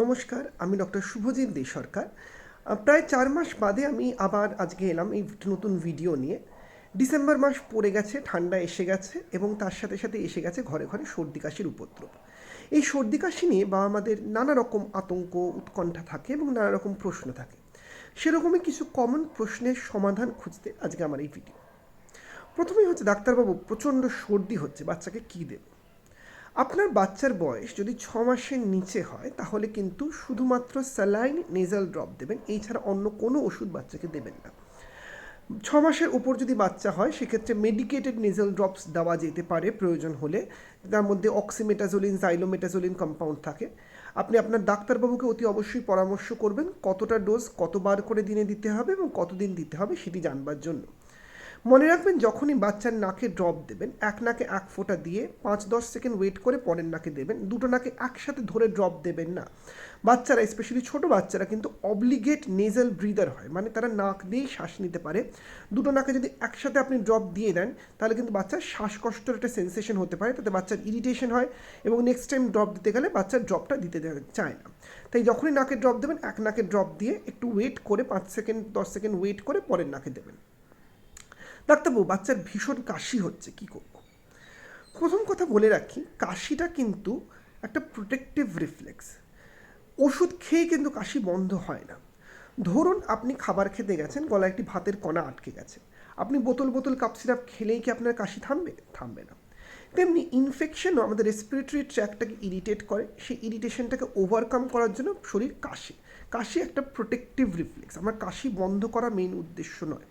নমস্কার, আমি ডক্টর শুভজিৎ দে সরকার। প্রায় চার মাস বাদে আমি আবার আজকে এলাম এই নতুন ভিডিও নিয়ে। ডিসেম্বর মাস পড়ে গেছে, ঠান্ডা এসে গেছে এবং তার সাথে সাথে এসে গেছে ঘরে ঘরে সর্দি কাশির উপদ্রব। এই সর্দি কাশি নিয়ে বা আমাদের নানা রকম আতঙ্ক, উৎকণ্ঠা থাকে এবং নানা রকম প্রশ্ন থাকে। সেরকমই কিছু কমন প্রশ্নের সমাধান খুঁজতে আজকে আমার এই ভিডিও প্রথমেই হচ্ছে ডাক্তারবাবু, প্রচণ্ড সর্দি হচ্ছে, বাচ্চাকে কী দেব? আপনার বাচ্চার বয়স যদি ছ মাসের নিচে হয়, তাহলে কিন্তু শুধুমাত্র স্যালাইন নেজাল ড্রপ দেবেন। এছাড়া অন্য কোনো ওষুধ বাচ্চাকে দেবেন না। ছ মাসের উপর যদি বাচ্চা হয়, সেক্ষেত্রে মেডিকেটেড নেজাল ড্রপস দেওয়া যেতে পারে প্রয়োজন হলে। তার মধ্যে অক্সিমেটাজোলিন জাইলোমেটাজোলিন কম্পাউন্ড থাকে। আপনি আপনার ডাক্তারবাবুকে অতি অবশ্যই পরামর্শ করবেন, কতটা ডোজ কতবার করে দিনে দিতে হবে এবং কতদিন দিতে হবে সেটি জানবার জন্য। মনে রাখবেন যখনই বাচ্চার নাকে ড্রপ দেবেন, এক নাকে এক ফোঁটা দিয়ে পাঁচ দশ সেকেন্ড ওয়েট করে পরের নাকে দেবেন, দুটো নাকে একসাথে ধরে ড্রপ দেবেন না। বাচ্চারা স্পেশালি ছোট বাচ্চারা কিন্তু অবলিগেট নেজাল ব্রিদার হয় মানে তারা নাক দিয়েই শ্বাস নিতে পারে। দুটো নাকে যদি একসাথে আপনি ড্রপ দিয়ে দেন, তাহলে কিন্তু বাচ্চার শ্বাসকষ্টের একটা সেন্সেশন হতে পারে, তাতে বাচ্চার ইরিটেশন হয় এবং নেক্সট টাইম ড্রপ দিতে গেলে বাচ্চার ড্রপটা দিতে চায় না। তাই যখনই নাকে ড্রপ দেবেন, এক নাকে ড্রপ দিয়ে একটু ওয়েট করে পাঁচ সেকেন্ড, দশ সেকেন্ড ওয়েট করে পরের নাকে দেবেন। ডাক্তারবাবু, বাচ্চার ভীষণ কাশি হচ্ছে, কি করব? প্রথম কথা বলে রাখি, কাশিটা কিন্তু একটা প্রোটেক্টিভ রিফ্লেক্স ওষুধ খেয়ে কিন্তু কাশি বন্ধ হয় না। ধরুন আপনি খাবার খেতে গেছেন, গলায় একটি ভাতের কণা আটকে গেছে। আপনি বোতল বোতল কাপ সিরাপ খেলেই কি আপনার কাশি থামবে? থামবে না। তেমনি ইনফেকশনও আমাদের রেসপিরেটরি ট্র্যাকটাকে ইরিটেট করে, সেই ইরিটেশনটাকে ওভারকাম করার জন্য শরীর কাশে। কাশি একটা প্রোটেক্টিভ রিফ্লেক্স আমার কাশি বন্ধ করা মেইন উদ্দেশ্য নয়।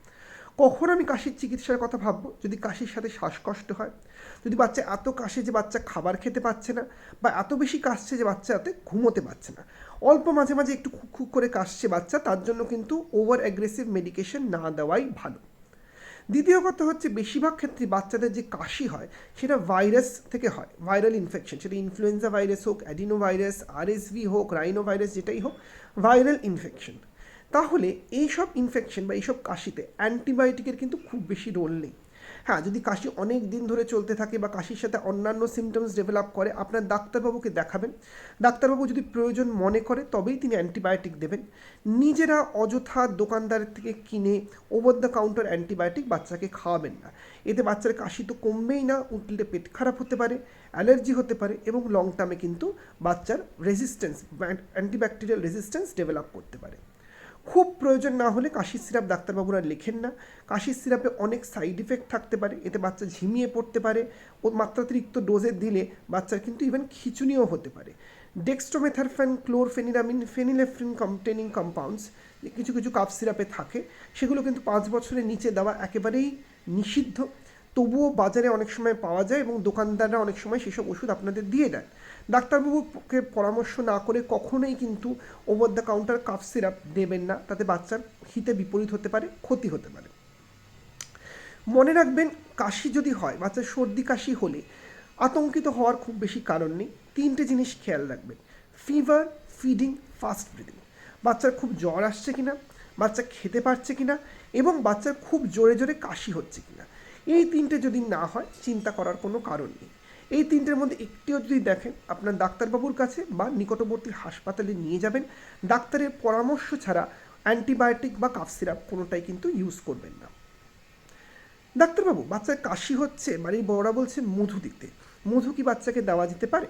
কখন আমি কাশির চিকিৎসার কথা ভাববো? যদি কাশির সাথে শ্বাসকষ্ট হয়? যদি বাচ্চা এত কাশে যে বাচ্চা খাবার খেতে পারছে না, বা এত বেশি কাশছে যে বাচ্চা রাতে ঘুমোতে পারছে না? অল্প মাঝে মাঝে একটু খুক খুক করে কাশছে বাচ্চা, তার জন্য কিন্তু ওভার অ্যাগ্রেসিভ মেডিকেশন না দেওয়াই ভালো। দ্বিতীয় কথা হচ্ছে, বেশিরভাগ ক্ষেত্রে বাচ্চাদের যে কাশি হয়, সেটা ভাইরাস থেকে হয় ভাইরাল ইনফেকশন সেটা ইনফ্লুয়েঞ্জা ভাইরাস হোক অ্যাডিনো ভাইরাস আরএসভি হোক রাইনো ভাইরাস যেটাই হোক ভাইরাল ইনফেকশন তাহলে এইসব ইনফেকশন বা এইসব কাশিতে অ্যান্টিবায়োটিকের কিন্তু খুব বেশি রোল নেই। হ্যাঁ যদি কাশি অনেক দিন ধরে চলতে থাকে বা কাশির সাথে অন্যান্য সিমটমস ডেভেলপ করে, আপনার ডাক্তারবাবুকে দেখাবেন। ডাক্তারবাবু যদি প্রয়োজন মনে করে, তবেই তিনি অ্যান্টিবায়োটিক দেবেন। নিজেরা অযথা দোকানদারের থেকে কিনে ওভার দ্য কাউন্টার অ্যান্টিবায়োটিক বাচ্চাকে খাওয়াবেন না। এতে বাচ্চার কাশি তো কমবেই না, উল্টে পেট খারাপ হতে পারে, অ্যালার্জি হতে পারে এবং লং টার্মে কিন্তু বাচ্চার রেজিস্ট্যান্স অ্যান্টিব্যাকটেরিয়াল রেজিস্ট্যান্স ডেভেলপ করতে পারে। খুব প্রয়োজন না হলে কাশির সিরাপ ডাক্তারবাবুরা লেখেন না। কাশির সিরাপে অনেক সাইড ইফেক্ট থাকতে পারে, এতে বাচ্চা ঝিমিয়ে পড়তে পারে, ও মাত্রাতিরিক্ত ডোজে দিলে বাচ্চার কিন্তু ইভেন খিচুনিও হতে পারে। Dextromethorphan chlorpheniramine phenylephrine containing compounds কিছু কিছু কাপ সিরাপে থাকে, সেগুলো কিন্তু পাঁচ বছরের নিচে দেওয়া একেবারেই নিষিদ্ধ। তবুও বাজারে অনেক সময় পাওয়া যায় এবং দোকানদাররা অনেক সময় সেসব ওষুধ আপনাদের দিয়ে দেন। ডাক্তারবাবুকে পরামর্শ না করে কখনোই কিন্তু over the counter cough syrup দেবেন না। তাতে বাচ্চার হিতে বিপরীত হতে পারে, ক্ষতি হতে পারে। মনে রাখবেন, কাশি যদি হয়, বাচ্চার সর্দি কাশি হলে আতঙ্কিত হওয়ার খুব বেশি কারণ নেই। তিনটে জিনিস খেয়াল রাখবেন। ফিভার ফিডিং ফাস্ট ব্রিদিং বাচ্চার খুব জ্বর আসছে কিনা, বাচ্চা খেতে পারছে কিনা এবং বাচ্চার খুব জোরে জোরে কাশি হচ্ছে কিনা। এই তিনটে যদি না হয়, চিন্তা করার কোনো কারণ নেই। এই তিনটের মধ্যে একটিও যদি দেখেন, আপনার ডাক্তারবাবুর কাছে বা নিকটবর্তী হাসপাতালে নিয়ে যাবেন। ডাক্তারের পরামর্শ ছাড়া অ্যান্টিবায়োটিক বা কাফ সিরাপ কোনোটাই কিন্তু ইউজ করবেন না। ডাক্তারবাবু, বাচ্চার কাশি হচ্ছে বাড়ির বড়রা বলছে মধু দিতে। মধু কি বাচ্চাকে দেওয়া যেতে পারে?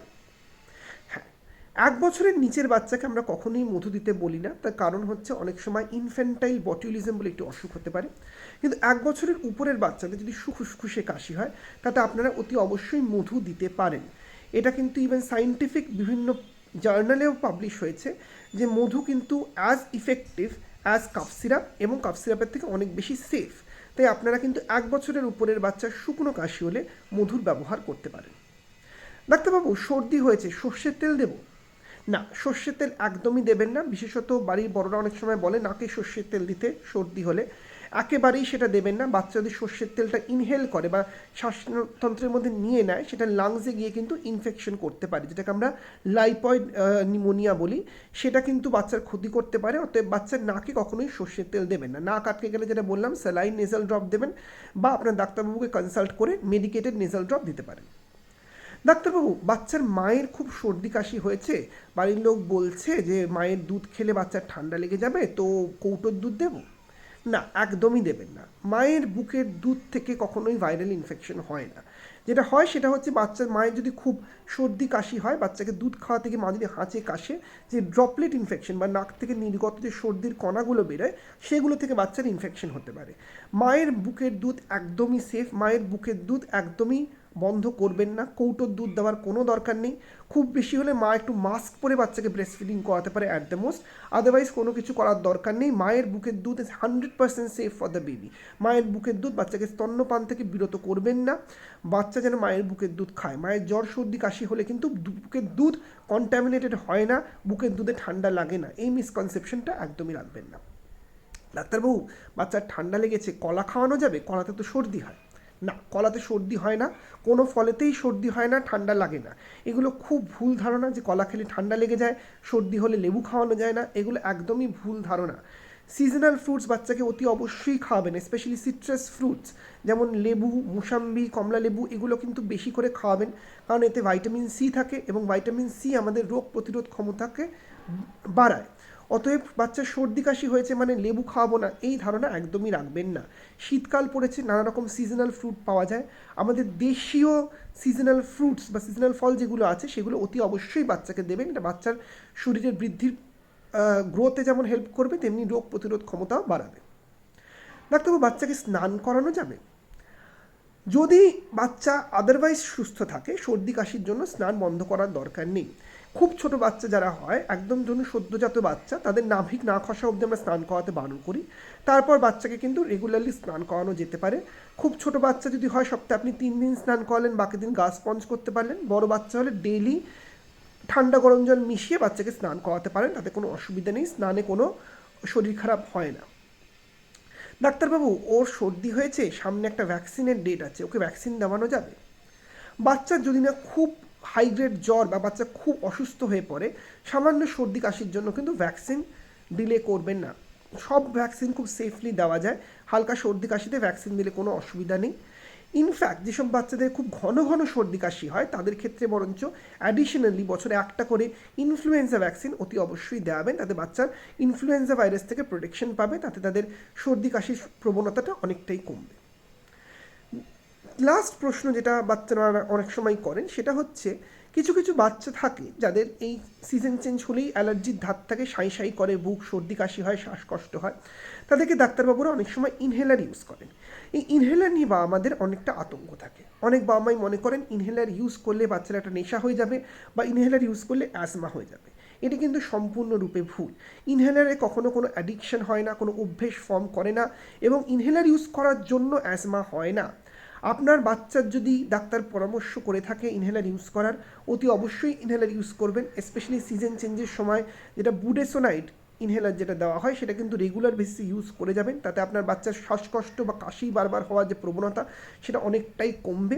এক বছরের নিচের বাচ্চাকে আমরা কখনোই মধু দিতে বলি না। তার কারণ হচ্ছে অনেক সময় ইনফ্যান্টাইল বটিউলিজম বলে একটি অসুখ হতে পারে। কিন্তু এক বছরের উপরের বাচ্চাদের যদি সুখুসখুসে কাশি হয়, তাতে আপনারা অতি অবশ্যই মধু দিতে পারেন। এটা কিন্তু ইভেন সাইন্টিফিক বিভিন্ন জার্নালেও পাবলিশ হয়েছে যে মধু কিন্তু as effective as cough syrup এবং কাফ সিরাপের থেকে অনেক বেশি সেফ তাই আপনারা কিন্তু এক বছরের উপরের বাচ্চার শুকনো কাশি হলে মধুর ব্যবহার করতে পারেন। ডাক্তারবাবু, সর্দি হয়েছে, সর্ষের তেল দেব? না, সর্ষের তেল একদমই দেবেন না। বিশেষত বাড়ির বড়রা অনেক সময় বলে, নাকে সর্ষের তেল দিতে সর্দি হলে। একেবারেই সেটা দেবেন না। বাচ্চা যদি সর্ষের তেলটা ইনহেল করে বা শ্বাসতন্ত্রের মধ্যে নিয়ে নেয়, সেটা লাংসে গিয়ে কিন্তু ইনফেকশন করতে পারে, যেটাকে আমরা লাইপয়েড নিমোনিয়া বলি। সেটা কিন্তু বাচ্চার ক্ষতি করতে পারে, অতএব বাচ্চার নাকে কখনোই সর্ষের তেল দেবেন না। নাক আটকে গেলে যেটা বললাম স্যালাইন নেজাল ড্রপ দেবেন বা আপনার ডাক্তারবাবুকে কনসাল্ট করে মেডিকেটেড নেজাল ড্রপ দিতে পারেন। ডাক্তারবাবু, বাচ্চার মায়ের খুব সর্দি কাশি হয়েছে। বাড়ির লোক বলছে যে, মায়ের দুধ খেলে বাচ্চার ঠান্ডা লেগে যাবে, তো কৌটোর দুধ দেবো? না, একদমই দেবেন না। মায়ের বুকের দুধ থেকে কখনোই ভাইরাল ইনফেকশন হয় না। যেটা হয় সেটা হচ্ছে বাচ্চার মায়ের যদি খুব সর্দি কাশি হয়, বাচ্চাকে দুধ খাওয়া থেকে মা যদি হাঁচে কাশে, যে ড্রপলেট ইনফেকশন বা নাক থেকে নির্গত যে সর্দির কণাগুলো বেরোয়, সেগুলো থেকে বাচ্চার ইনফেকশন হতে পারে। মায়ের বুকের দুধ একদমই সেফ মায়ের বুকের দুধ একদমই বন্ধ করবেন না। কৌটোর দুধ দেওয়ার কোনো দরকার নেই। খুব বেশি হলে মা একটু মাস্ক পরে বাচ্চাকে ব্রেস্ট ফিডিং করাতে পারে অ্যাট দ্য মোস্ট আদারওয়াইজ কোনো কিছু করার দরকার নেই। মায়ের বুকের দুধ is hundred percent safe for the baby মায়ের বুকের দুধ বাচ্চাকে স্তন্যপান থেকে বিরত করবেন না। বাচ্চা যেন মায়ের বুকের দুধ খায়। মায়ের জ্বর, সর্দি, কাশি হলে কিন্তু বুকের দুধ কন্টামিনেটেড হয় না। বুকের দুধে ঠান্ডা লাগে না। এই মিসকনসেপশনটা একদমই রাখবেন না। ডাক্তারবাবু, বাচ্চার ঠান্ডা লেগেছে। কলা খাওয়ানো যাবে? কলাতে তো সর্দি হয়। না, কলাতে সর্দি হয় না, কোনো ফলেতেই সর্দি হয় না, ঠান্ডা লাগে না। এগুলো খুব ভুল ধারণা যে কলা খেলে ঠান্ডা লেগে যায়, সর্দি হলে লেবু খাওয়ানো যায় না, এগুলো একদমই ভুল ধারণা। সিজনাল ফ্রুটস বাচ্চাকে অতি অবশ্যই খাওয়াবেন স্পেশালি সিট্রাস ফ্রুটস যেমন লেবু, মুসাম্বি, কমলা লেবু, এগুলো কিন্তু বেশি করে খাওয়াবেন, কারণ এতে ভাইটামিন সি থাকে এবং ভাইটামিন সি আমাদের রোগ প্রতিরোধ ক্ষমতাকে বাড়ায়। অতএব বাচ্চার সর্দি কাশি হয়েছে মানে লেবু খাওয়াবো না, এই ধারণা একদমই রাখবেন না। শীতকাল পড়েছে, নানা রকম সিজনাল ফ্রুট পাওয়া যায়। আমাদের দেশীয় সিজনাল ফ্রুটস বা সিজনাল ফল যেগুলো আছে, সেগুলো অতি অবশ্যই বাচ্চাকে দেবেন। এটা বাচ্চার শরীরের বৃদ্ধির গ্রোথে যেমন হেল্প করবে, তেমনি রোগ প্রতিরোধ ক্ষমতাও বাড়াবে। ডাক্তারবাবু, বাচ্চাকে স্নান করানো যাবে? যদি বাচ্চা আদারওয়াইজ সুস্থ থাকে, সর্দি কাশির জন্য স্নান বন্ধ করার দরকার নেই। খুব ছোট বাচ্চা যারা হয়, একদম ধরুন সদ্যজাত বাচ্চা, তাদের নাভিক না খসা অবধি আমরা স্নান করাতে বারণ করি। তারপর বাচ্চাকে কিন্তু রেগুলারলি স্নান করানো যেতে পারে। খুব ছোট বাচ্চা যদি হয়, সপ্তাহে আপনি তিন দিন স্নান করালেন, বাকি দিন গা স্পঞ্জ করতে পারলেন। বড় বাচ্চা হলে ডেইলি ঠান্ডা গরম জল মিশিয়ে বাচ্চাকে স্নান করাতে পারেন, তাতে কোনো অসুবিধা নেই, স্নানে কোনো শরীর খারাপ হয় না। ডাক্তারবাবু, ওর সর্দি হয়েছে, সামনে একটা ভ্যাকসিনের ডেট আছে, ওকে ভ্যাকসিন দেওয়ানো যাবে? বাচ্চার যদি না খুব হাই গ্রেড জ্বর বা বাচ্চা খুব অসুস্থ হয়ে পড়ে, সামান্য সর্দি কাশির জন্য কিন্তু ভ্যাকসিন ডিলে করবেন না। সব ভ্যাকসিন খুব সেফলি দেওয়া যায়, হালকা সর্দি কাশিতে ভ্যাকসিন দিলে কোনো অসুবিধা নেই। ইনফ্যাক্ট যেসব বাচ্চাদের খুব ঘন ঘন সর্দি কাশি হয়, তাদের ক্ষেত্রে বরঞ্চ অ্যাডিশনালি বছরে একটা করে ইনফ্লুয়েঞ্জা ভ্যাকসিন অতি অবশ্যই দেওয়াবেন। তাতে বাচ্চার ইনফ্লুয়েঞ্জা ভাইরাস থেকে প্রোটেকশন পাবে, তাতে তাদের সর্দি কাশির প্রবণতাটা অনেকটাই কমবে। লাস্ট প্রশ্ন যেটা বাচ্চারা অনেক সময় করেন, সেটা হচ্ছে কিছু কিছু বাচ্চা থাকে যাদের এই সিজন চেঞ্জ হলেই অ্যালার্জির ধাত থাকে, সাই সাই করে, বুক সর্দি, কাশি হয়, শ্বাসকষ্ট হয়। তাদেরকে ডাক্তারবাবুরা অনেক সময় ইনহেলার ইউজ করেন। এই ইনহেলার নিয়ে বাবা আমাদের অনেকটা আতঙ্ক থাকে। অনেক বাবা মাই মনে করেন ইনহেলার ইউজ করলে বাচ্চারা একটা নেশা হয়ে যাবে বা ইনহেলার ইউজ করলে অ্যাজমা হয়ে যাবে। এটি কিন্তু সম্পূর্ণরূপে ভুল। ইনহেলারে কখনো কোনো অ্যাডিকশন হয় না, কোনো অভ্যেস ফর্ম করে না এবং ইনহেলার ইউজ করার জন্য অ্যাজমা হয় না। আপনার বাচ্চার যদি ডাক্তার পরামর্শ করে থাকে ইনহেলার ইউজ করার, অতি অবশ্যই ইনহেলার ইউজ করবেন স্পেশালি সিজন চেঞ্জের সময় যেটা বুডেসোনাইট ইনহেলার যেটা দেওয়া হয়, সেটা কিন্তু রেগুলার বেসিসে ইউজ করে যাবেন। তাতে আপনার বাচ্চার শ্বাসকষ্ট বা কাশি বারবার হওয়ার যে প্রবণতা, সেটা অনেকটাই কমবে।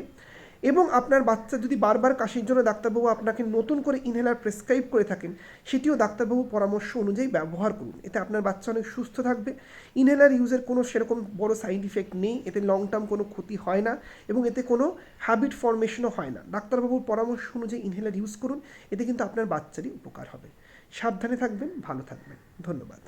এবং আপনার বাচ্চা যদি বারবার কাশির জন্য ডাক্তারবাবু আপনাকে নতুন করে ইনহেলার প্রেসক্রাইব করে থাকেন, সেটিও ডাক্তারবাবু পরামর্শ অনুযায়ী ব্যবহার করুন। এতে আপনার বাচ্চা অনেক সুস্থ থাকবে। ইনহেলার ইউজের কোনো সেরকম বড় সাইড ইফেক্ট নেই, এতে লং টার্ম কোনো ক্ষতি হয় না এবং এতে কোনো হ্যাবিট ফর্মেশনও হয় না। ডাক্তারবাবুর পরামর্শ অনুযায়ী ইনহেলার ইউজ করুন, এতে কিন্তু আপনার বাচ্চারই উপকার হবে। সাবধানে থাকবেন, ভালো থাকবেন। ধন্যবাদ।